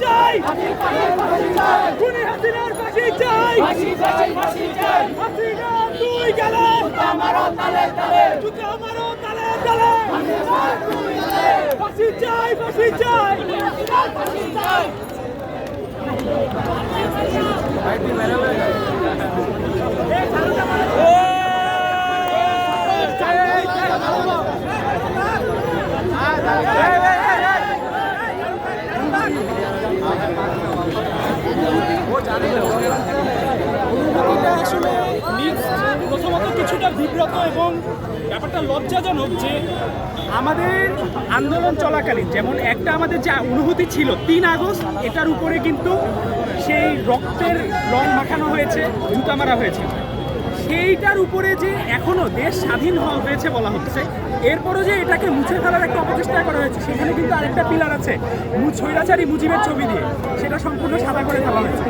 চাই খুনি হাসিনার ফাঁসি চাই হাসিনা দুই গেলে জুতা মারো তালে তালে ফাঁসি চাই ফাঁসি চাই এটা আসলে mixed। প্রথমত কিছুটা বিব্রত এবং ব্যাপারটা লজ্জাজনক যে আমাদের আন্দোলন চলাকালীন যেমন একটা আমাদের যে অনুভূতি ছিল, তিন আগস্ট, এটার উপরে কিন্তু সেই রক্তের রং মাখানো হয়েছে, জুতা মারা হয়েছে। সেইটার উপরে যে এখনও দেশ স্বাধীন হয়েছে বলা হচ্ছে, এরপরও যে এটাকে মুছে ফেলার একটা অপচেষ্টা করা হয়েছে, সেখানে কিন্তু আরেকটা পিলার আছে স্বৈরাচারী মুজিবের ছবি দিয়ে, সেটা সম্পূর্ণ সাদা করে ফেলা হয়েছে।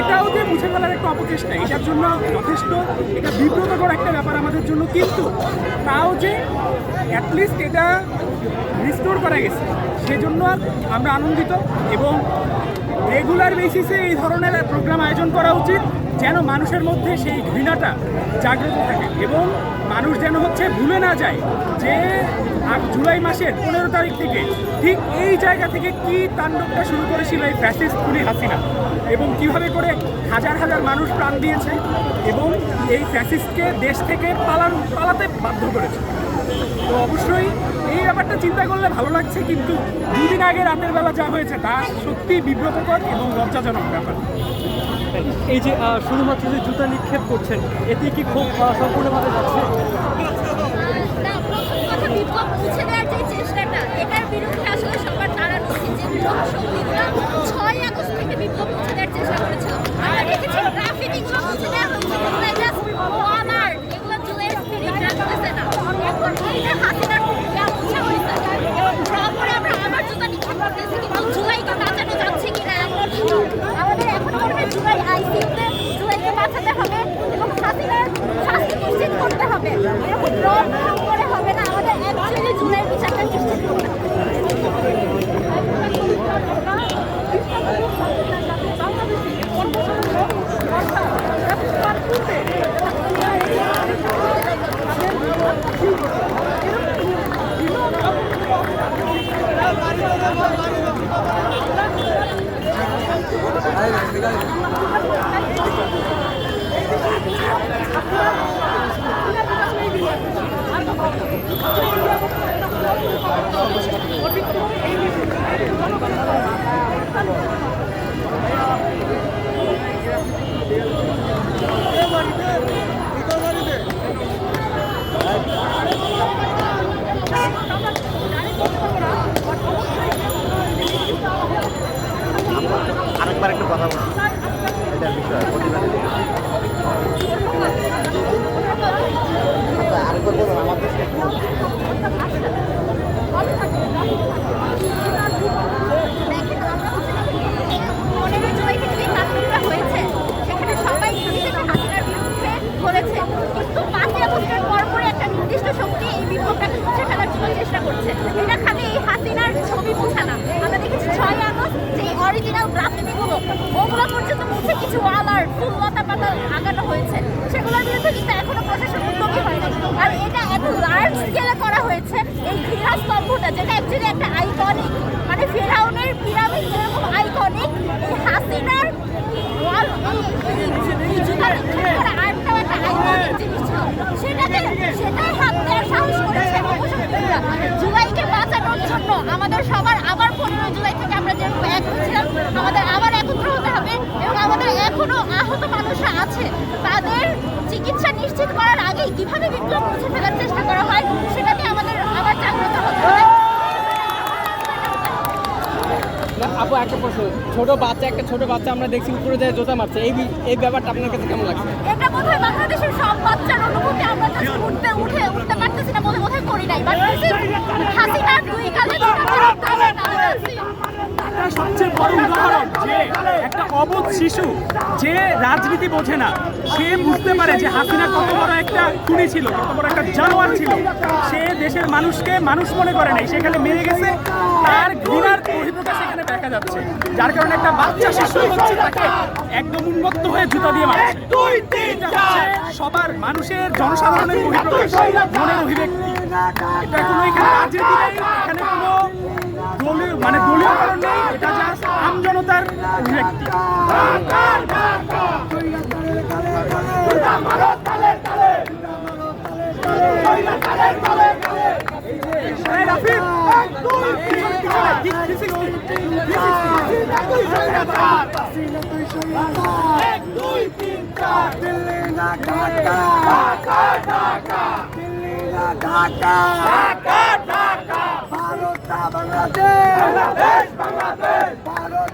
এটাও যে মুছে ফেলার একটা অপচেষ্টা, এটার জন্য যথেষ্ট, এটা বিব্রতকর একটা ব্যাপার আমাদের জন্য, কিন্তু তাও যে অ্যাটলিস্ট এটা রিস্টোর করা গেছে। সেজন্য আমরা আনন্দিত এবং রেগুলার বেসিসে এই ধরনের প্রোগ্রাম আয়োজন করা উচিত, যেন মানুষের মধ্যে সেই ঘৃণাটা জাগ্রত থাকে এবং মানুষ যেন হচ্ছে ভুলে না যায় যে আগ- জুলাই মাসের পনেরো তারিখ থেকে ঠিক এই জায়গা থেকে কি তাণ্ডবটা শুরু করেছিল এই ফ্যাসিস্ট খুনি হাসিনা এবং কীভাবে করে হাজার হাজার মানুষ প্রাণ দিয়েছে এবং এই ফ্যাসিস্টকে দেশ থেকে পালান, পালাতে বাধ্য করেছে। তো অবশ্যই এই ব্যাপারটা চিন্তা করলে ভালো লাগছে কিন্তু দুদিন আগে রাতের বেলা যা হয়েছে তা সত্যি বিব্রতকর এবং লজ্জাজনক ব্যাপার। এই যে শুধুমাত্র যে জুতা নিক্ষেপ করছেন এতে কি খুব সম্পূর্ণভাবে যাচ্ছে? এটার বিরুদ্ধে আসলে সবার দাঁড়ানো উচিত যে ছয় আগস্ট থেকে মুছে দেওয়ার চেষ্টা করেছিল। এখন এই যে হাসিনার ইয়া মুছে হয়েছে এবং ড্র করে আমরা আবার জুতা নিক্ষেপ করতেছি কিন্তু জুলাইকে বাঁচানো যাচ্ছে কিনা এমন আমাদের এখন মনে হয় জুলাই আইসিইউতে জুলাইকে বাঁচাতে হবে এবং হাসিনার শাস্তি নিশ্চিত করতে হবে এরকম ড্র করে হবে না আমাদের অ্যাকচুয়ালি জুলাই বিচারটা নিশ্চিত করতে হবে আরেকবার একটু কথা বলুন এটার বিষয়ে প্রতিবাদী আচ্ছা আরেকবার বলুন আমার দেশকে একটু বলুন। দেখেন আমরা হচ্ছে পনেরো জুলাই থেকে যে কাজটা হয়েছে সেখানে সবাই নিজেদের হাসিনার বিরুদ্ধে বলেছে কিন্তু পাঁচই আগস্টের পরপরই একটা নির্দিষ্ট শক্তি এই বিপ্লবটাকে মুছে ফেলার জন্য চেষ্টা করছে এটা খালি এই হাসিনার ছবি মুছে না আমরা দেখেছি ছয় আগস্ট যে অরিজিনাল গ্রাফিতিগুলো ওগুলো পর্যন্ত মুছে কিছু ওয়াল আর্ট ফুল লতা পাতা আগানো হয়েছে সেগুলোর বিরুদ্ধে কিন্তু এখনও প্রশাসন উদ্যোগী হয়নি আর এটা এত লার্জ স্কেলে করা হয়েছে এই ঘৃণা স্তম্ভটা যেটা অ্যাকচুয়ালি একটা আইকনিক মানে ফেরাউনের পিরামিড যেরকম আইকনিক এই হাসিনার সেটাকে জন্য আমাদের সবার আবার পনেরো জুলাই থেকে আমরা যেরকম এক হচ্ছিলাম আমাদের আবার একত্র হতে হবে এবং আমাদের এখনও আহত মানুষরা আছে। তাদের চিকিৎসা নিশ্চিত করার আগেই কীভাবে বিপ্লব মুছে ফেলার চেষ্টা করা হয় সেটাতে আমাদের আবার জাগ্রত হতে হবে না, আপু একটা প্রশ্ন ছোট বাচ্চা একটা ছোট বাচ্চা আমরা দেখছি উপরে যায় জোতা মারছে এই এই ব্যাপারটা আপনার কাছে কেমন লাগছে? এটা বোধহয় বাংলাদেশের সব বাচ্চার অনুভূতি আমরা just উঠতে উঠে উঠতে পারতেছি না বলে বোধহয় করি নাই। বাট হাসিনার দুই কালে সবচেয়ে বড় বড় উদাহরণ যে একটা অবোধ শিশু যে রাজনীতি বোঝে না সে বুঝতে পারে যে হাসিনা কত বড় একটা খুনি ছিল কত বড় একটা জানোয়ার ছিল। সে দেশের মানুষকে মানুষ মনে করে নাই সেখানে মেরে গেছে তার ঘৃণার বহিঃপ্রকাশ এখানে দেখা যাচ্ছে। যার কারণে একটা বাচ্চা শিশু হচ্ছে তাকে একদম উন্মত্ত হয়ে জুতা দিয়ে মারছে। সবার মানুষের জনসাধারণের বহিঃপ্রকাশ মনের অভিব্যক্তি। এটা কোনো এখানে রাজনীতি নেই এখানে কোনো দলীয় মানে দলীয় জনতার অভিব্যক্তি এই রাফিক, পিছনে,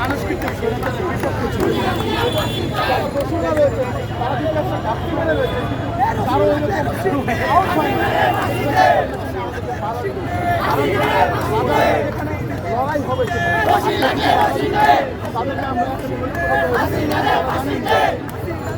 মানুষ কিন্তু লড়াই হবে তাদেরকে আমরা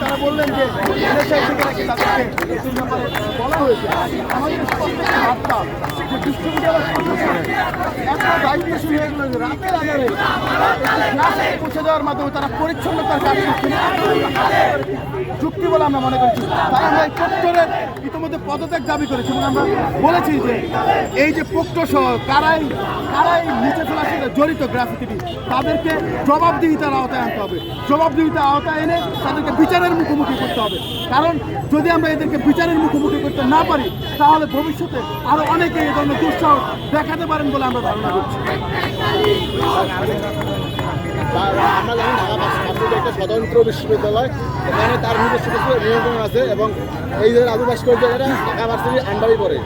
তারা বললেন যে বলা আমরা মনে করছি। তাই আমরা প্রক্টরের ইতিমধ্যে পদত্যাগ দাবি করেছি এবং আমরা বলেছি যে এই যে প্রক্ট সহ কারাই কারাই নিচে ফেলার সাথে জড়িত গ্রাফিটি তাদেরকে জবাবদিহিতার আওতায় আনতে হবে। জবাবদিহিতার আওতায় এনে তাদেরকে বিচারের মুখোমুখি করতে হবে। কারণ যদি আমরা এদেরকে বিচারের মুখোমুখি করতে না পারি, তাহলে ভবিষ্যতে আরও অনেকে এই ধরনের দুঃসাহস দেখাতে পারেন বলে আমরা ধারণা করছি। আমরা একটা স্বতন্ত্র বিশ্ববিদ্যালয়। এখানে তার নিজস্ব কিছু আছে এবং এই রাজু ভাস্কর্য, এটা ঢাকা ভার্সিটির আন্ডারই পড়ে।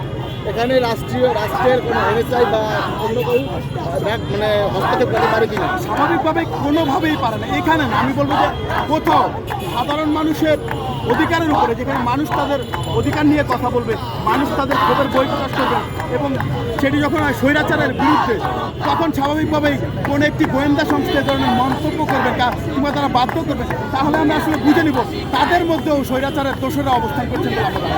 এখানে রাষ্ট্রীয়, রাষ্ট্রের কোনো এনএসআই বা অন্য কেউ মানে হস্তক্ষেপ করতে পারে কিনা স্বাভাবিকভাবে কোনোভাবেই পারে না। এখানে না, আমি বলব যে কোথাও সাধারণ মানুষের অধিকারের উপরে, যেখানে মানুষ তাদের অধিকার নিয়ে কথা বলবে, মানুষ তাদের ক্ষোভের বই প্রকাশ করবে, এবং সেটি যখন হয় স্বৈরাচারের বিরুদ্ধে, তখন স্বাভাবিকভাবেই কোনো একটি গোয়েন্দা সংস্থা ধরনের মন্তব্য করবে কিংবা তারা বাধ্য করবে। তাহলে আমরা আসলে বুঝে নিব, তাদের মধ্যেও স্বৈরাচারের দোষরা অবস্থান করছেন বলে আমরা